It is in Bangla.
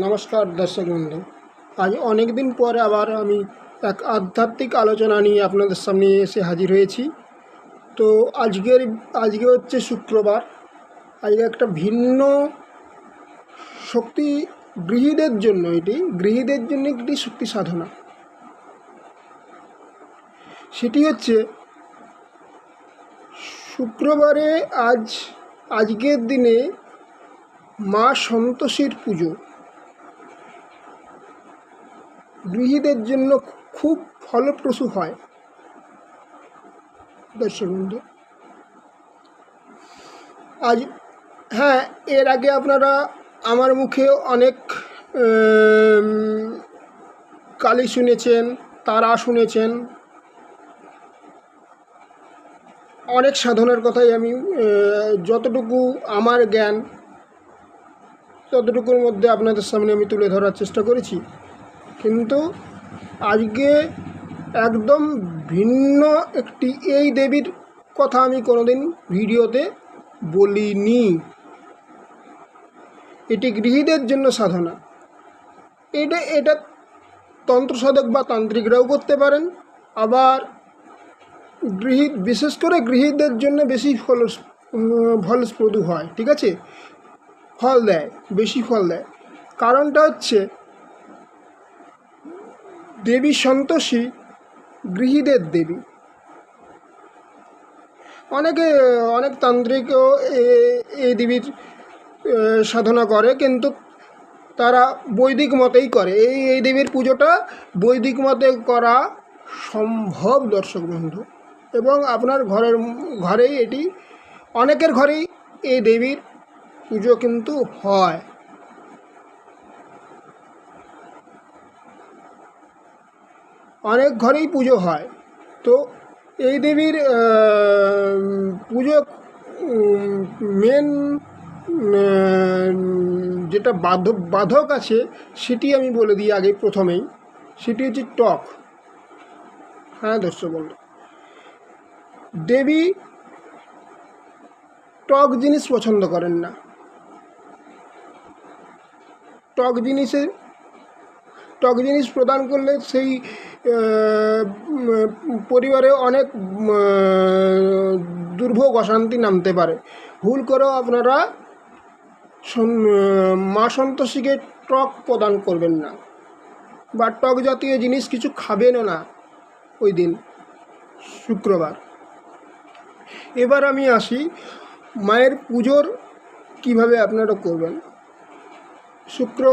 নমস্কার দর্শক বন্ধু আজ অনেক দিন পরে আবার আমি এক আধ্যাত্মিক আলোচনা নিয়ে আপনাদের সামনে এসে হাজির হয়েছি। তো আজকের, আজকে হচ্ছে শুক্রবার। আজকে একটা ভিন্ন শক্তি গৃহীদের জন্য এটি, গৃহীদের জন্য একটি শক্তি সাধনা। সেটি হচ্ছে শুক্রবারে আজ, আজকের দিনে মা সন্তোষীর পুজো। গৃহীদের জন্য খুব ফলপ্রসূ হয়। দর্শক বন্ধু, আজ হ্যাঁ এর আগে আপনারা আমার মুখে অনেক কালী শুনেছেন, তারা শুনেছেন। অনেক সাধনার কথাই আমি যতটুকু আমার জ্ঞান, ততটুকুর মধ্যে আপনাদের সামনে আমি তুলে ধরার চেষ্টা করেছি। কিন্তু আজকে একদম ভিন্ন একটি এই দেবীর কথা আমি কোনোদিন ভিডিওতে বলিনি। এটি গৃহীদের জন্য সাধনা। এটা এটা তন্ত্র সাধক বা তান্ত্রিকরাও করতে পারেন। আবার গৃহীত, বিশেষ করে গৃহীদের জন্য বেশি ফল ফলপ্রদু হয়, ঠিক আছে? ফল দেয়, বেশি ফল দেয়। কারণটা হচ্ছে দেবী সন্তোষী, গৃহীদের দেবী। অনেকে, অনেক তান্ত্রিকও এই দেবীর সাধনা করে, কিন্তু তারা বৈদিক মতেই করে। এই এই দেবীর পুজোটা বৈদিক মতে করা সম্ভব, দর্শক বন্ধু। এবং আপনার ঘরের, ঘরেই এটি, অনেকের ঘরেই এই দেবীর পুজো কিন্তু হয়। অনেক ঘরেই পুজো হয়। তো এই দেবীর পুজো মেন যেটা বাধক বাধক আছে, সেটি আমি বলে দিই আগে প্রথমেই। সেটি হচ্ছে টক। হ্যাঁ দর্শক বন্ধু। দেবী টক জিনিস পছন্দ করেন না। টক জিনিসের টক জিনিস প্রদান করলে সেই পরিবারে অনেক দুর্ভোগ অশান্তি নামতে পারে। ভুল করেও আপনারা মা সন্তোষীকে টক প্রদান করবেন না। বা টক জাতীয় জিনিস কিছু খাবেনও না ওই দিন, শুক্রবার। এবার আমি আসি মায়ের পুজোর কীভাবে আপনারা করবেন। শুক্রবার